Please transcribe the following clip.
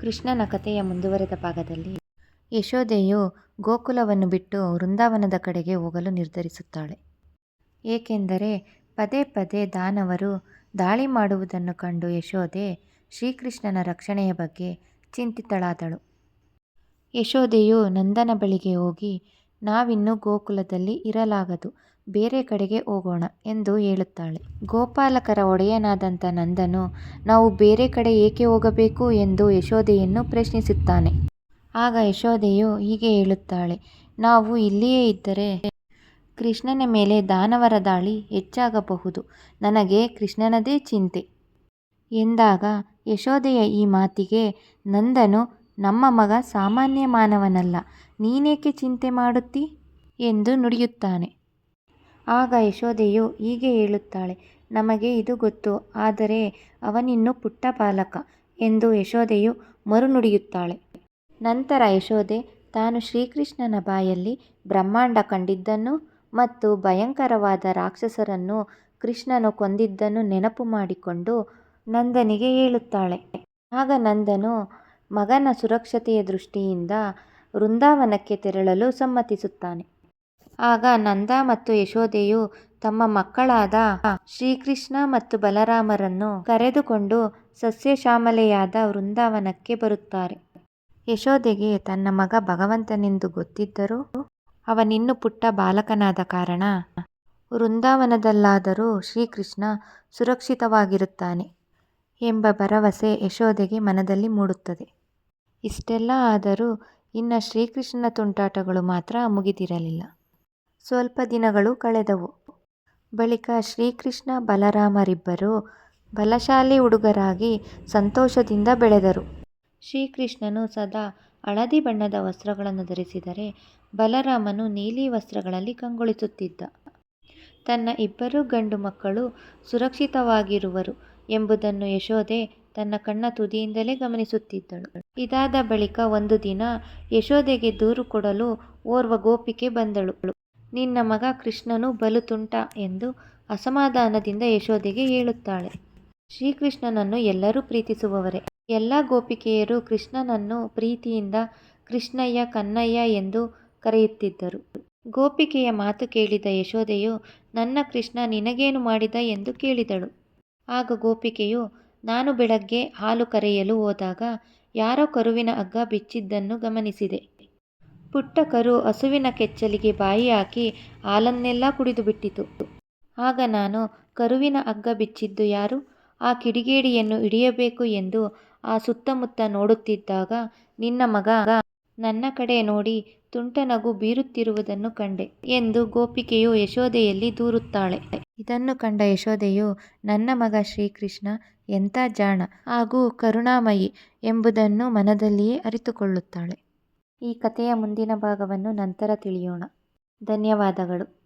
ಕೃಷ್ಣನ ಕಥೆಯ ಮುಂದುವರೆದ ಭಾಗದಲ್ಲಿ ಯಶೋದೆಯು ಗೋಕುಲವನ್ನು ಬಿಟ್ಟು ವೃಂದಾವನದ ಕಡೆಗೆ ಹೋಗಲು ನಿರ್ಧರಿಸುತ್ತಾಳೆ. ಏಕೆಂದರೆ ಪದೇ ಪದೇ ದಾನವರು ದಾಳಿ ಮಾಡುವುದನ್ನು ಕಂಡು ಯಶೋದೆ ಶ್ರೀಕೃಷ್ಣನ ರಕ್ಷಣೆಯ ಬಗ್ಗೆ ಚಿಂತಿತಳಾದಳು. ಯಶೋದೆಯು ನಂದನ ಬಳಿಗೆ ಹೋಗಿ ನಾವಿನ್ನೂ ಗೋಕುಲದಲ್ಲಿ ಇರಲಾಗದು. ಬೇರೆ ಕಡೆಗೆ ಹೋಗೋಣ ಎಂದು ಹೇಳುತ್ತಾಳೆ. ಗೋಪಾಲಕರ ಒಡೆಯನಾದಂಥ ನಂದನು, ನಾವು ಬೇರೆ ಕಡೆ ಏಕೆ ಹೋಗಬೇಕು ಎಂದು ಯಶೋದೆಯನ್ನು ಪ್ರಶ್ನಿಸುತ್ತಾನೆ. ಆಗ ಯಶೋದೆಯು ಹೀಗೆ ಹೇಳುತ್ತಾಳೆ, ನಾವು ಇಲ್ಲಿಯೇ ಇದ್ದರೆ ಕೃಷ್ಣನ ಮೇಲೆ ದಾನವರ ದಾಳಿ ಹೆಚ್ಚಾಗಬಹುದು, ನನಗೆ ಕೃಷ್ಣನದೇ ಚಿಂತೆ. ಎಂದಾಗ ಯಶೋದೆಯ ಈ ಮಾತಿಗೆ, ನಂದನು, ನಮ್ಮ ಮಗ ಸಾಮಾನ್ಯ ಮಾನವನಲ್ಲ, ನೀನೇಕೆ ಚಿಂತೆ ಮಾಡುತ್ತಿ? ಎಂದು ನುಡಿಯುತ್ತಾನೆ. ಆಗ ಯಶೋದೆಯು ಹೀಗೆ ಹೇಳುತ್ತಾಳೆ, ನಮಗೆ ಇದು ಗೊತ್ತು, ಆದರೆ ಅವನಿನ್ನು ಪುಟ್ಟ ಬಾಲಕ ಎಂದು ಯಶೋದೆಯು ಮರುನುಡಿಯುತ್ತಾಳೆ. ನಂತರ ಯಶೋದೆ ತಾನು ಶ್ರೀಕೃಷ್ಣನ ಬಾಯಲ್ಲಿ ಬ್ರಹ್ಮಾಂಡ ಕಂಡಿದ್ದನ್ನು ಮತ್ತು ಭಯಂಕರವಾದ ರಾಕ್ಷಸರನ್ನು ಕೃಷ್ಣನು ಕೊಂದಿದ್ದನ್ನು ನೆನಪು ಮಾಡಿಕೊಂಡು ನಂದನಿಗೆ ಹೇಳುತ್ತಾಳೆ. ಆಗ ನಂದನು ಮಗನ ಸುರಕ್ಷತೆಯ ದೃಷ್ಟಿಯಿಂದ ವೃಂದಾವನಕ್ಕೆ ತೆರಳಲು ಸಮ್ಮತಿಸುತ್ತಾನೆ. ಆಗ ನಂದ ಮತ್ತು ಯಶೋದೆಯು ತಮ್ಮ ಮಕ್ಕಳಾದ ಶ್ರೀಕೃಷ್ಣ ಮತ್ತು ಬಲರಾಮರನ್ನು ಕರೆದುಕೊಂಡು ಸಸ್ಯಶ್ಯಾಮಲೆಯಾದ ವೃಂದಾವನಕ್ಕೆ ಬರುತ್ತಾರೆ. ಯಶೋದೆಗೆ ತನ್ನ ಮಗ ಭಗವಂತನೆಂದು ಗೊತ್ತಿದ್ದರೂ ಅವನಿನ್ನು ಪುಟ್ಟ ಬಾಲಕನಾದ ಕಾರಣ ವೃಂದಾವನದಲ್ಲಾದರೂ ಶ್ರೀಕೃಷ್ಣ ಸುರಕ್ಷಿತವಾಗಿರುತ್ತಾನೆ ಎಂಬ ಭರವಸೆ ಯಶೋದೆಗೆ ಮನದಲ್ಲಿ ಮೂಡುತ್ತದೆ. ಇಷ್ಟೆಲ್ಲ ಆದರೂ ಇನ್ನು ಶ್ರೀಕೃಷ್ಣನ ತುಂಟಾಟಗಳು ಮಾತ್ರ ಮುಗಿದಿರಲಿಲ್ಲ. ಸ್ವಲ್ಪ ದಿನಗಳು ಕಳೆದವು. ಬಳಿಕ ಶ್ರೀಕೃಷ್ಣ ಬಲರಾಮರಿಬ್ಬರೂ ಬಲಶಾಲಿ ಹುಡುಗರಾಗಿ ಸಂತೋಷದಿಂದ ಬೆಳೆದರು. ಶ್ರೀಕೃಷ್ಣನು ಸದಾ ಹಳದಿ ಬಣ್ಣದ ವಸ್ತ್ರಗಳನ್ನು ಧರಿಸಿದರೆ ಬಲರಾಮನು ನೀಲಿ ವಸ್ತ್ರಗಳಲ್ಲಿ ಕಂಗೊಳಿಸುತ್ತಿದ್ದ. ತನ್ನ ಇಬ್ಬರು ಗಂಡು ಮಕ್ಕಳು ಸುರಕ್ಷಿತವಾಗಿರುವರು ಎಂಬುದನ್ನು ಯಶೋದೆ ತನ್ನ ಕಣ್ಣ ತುದಿಯಿಂದಲೇ ಗಮನಿಸುತ್ತಿದ್ದಳು. ಇದಾದ ಬಳಿಕ ಒಂದು ದಿನ ಯಶೋದೆಗೆ ದೂರು ಕೊಡಲು ಓರ್ವ ಗೋಪಿಕೆ ಬಂದಳು. ನಿನ್ನ ಮಗ ಕೃಷ್ಣನು ಬಲು ತುಂಟ ಎಂದು ಅಸಮಾಧಾನದಿಂದ ಯಶೋದೆಗೆ ಹೇಳುತ್ತಾಳೆ. ಶ್ರೀಕೃಷ್ಣನನ್ನು ಎಲ್ಲರೂ ಪ್ರೀತಿಸುವವರೇ. ಎಲ್ಲ ಗೋಪಿಕೆಯರು ಕೃಷ್ಣನನ್ನು ಪ್ರೀತಿಯಿಂದ ಕೃಷ್ಣಯ್ಯ, ಕನ್ನಯ್ಯ ಎಂದು ಕರೆಯುತ್ತಿದ್ದರು. ಗೋಪಿಕೆಯ ಮಾತು ಕೇಳಿದ ಯಶೋದೆಯು ನನ್ನ ಕೃಷ್ಣ ನಿನಗೇನು ಮಾಡಿದ? ಎಂದು ಕೇಳಿದಳು. ಆಗ ಗೋಪಿಕೆಯು, ನಾನು ಬೆಳಗ್ಗೆ ಹಾಲು ಕರೆಯಲು ಹೋದಾಗ ಯಾರೋ ಕರುವಿನ ಹಗ್ಗ ಬಿಚ್ಚಿದ್ದನ್ನು ಗಮನಿಸಿದೆ. ಪುಟ್ಟ ಕರು ಹಸುವಿನ ಕೆಚ್ಚಲಿಗೆ ಬಾಯಿ ಹಾಕಿ ಹಾಲನ್ನೆಲ್ಲ ಕುಡಿದುಬಿಟ್ಟಿತು. ಆಗ ನಾನು ಕರುವಿನ ಹಗ್ಗ ಬಿಚ್ಚಿದ್ದು ಯಾರು? ಆ ಕಿಡಿಗೇಡಿಯನ್ನು ಹಿಡಿಯಬೇಕು ಎಂದು ಆ ಸುತ್ತಮುತ್ತ ನೋಡುತ್ತಿದ್ದಾಗ ನಿನ್ನ ಮಗ ನನ್ನ ಕಡೆ ನೋಡಿ ತುಂಟ ನಗು ಬೀರುತ್ತಿರುವುದನ್ನು ಕಂಡೆ ಎಂದು ಗೋಪಿಕೆಯು ಯಶೋದೆಯಲ್ಲಿ ದೂರುತ್ತಾಳೆ. ಇದನ್ನು ಕಂಡ ಯಶೋದೆಯು, ನನ್ನ ಮಗ ಶ್ರೀಕೃಷ್ಣ ಎಂಥ ಜಾಣ ಹಾಗೂ ಕರುಣಾಮಯಿ ಎಂಬುದನ್ನು ಮನದಲ್ಲಿಯೇ ಅರಿತುಕೊಳ್ಳುತ್ತಾಳೆ. ಈ ಕಥೆಯ ಮುಂದಿನ ಭಾಗವನ್ನು ನಂತರ ತಿಳಿಯೋಣ. ಧನ್ಯವಾದಗಳು.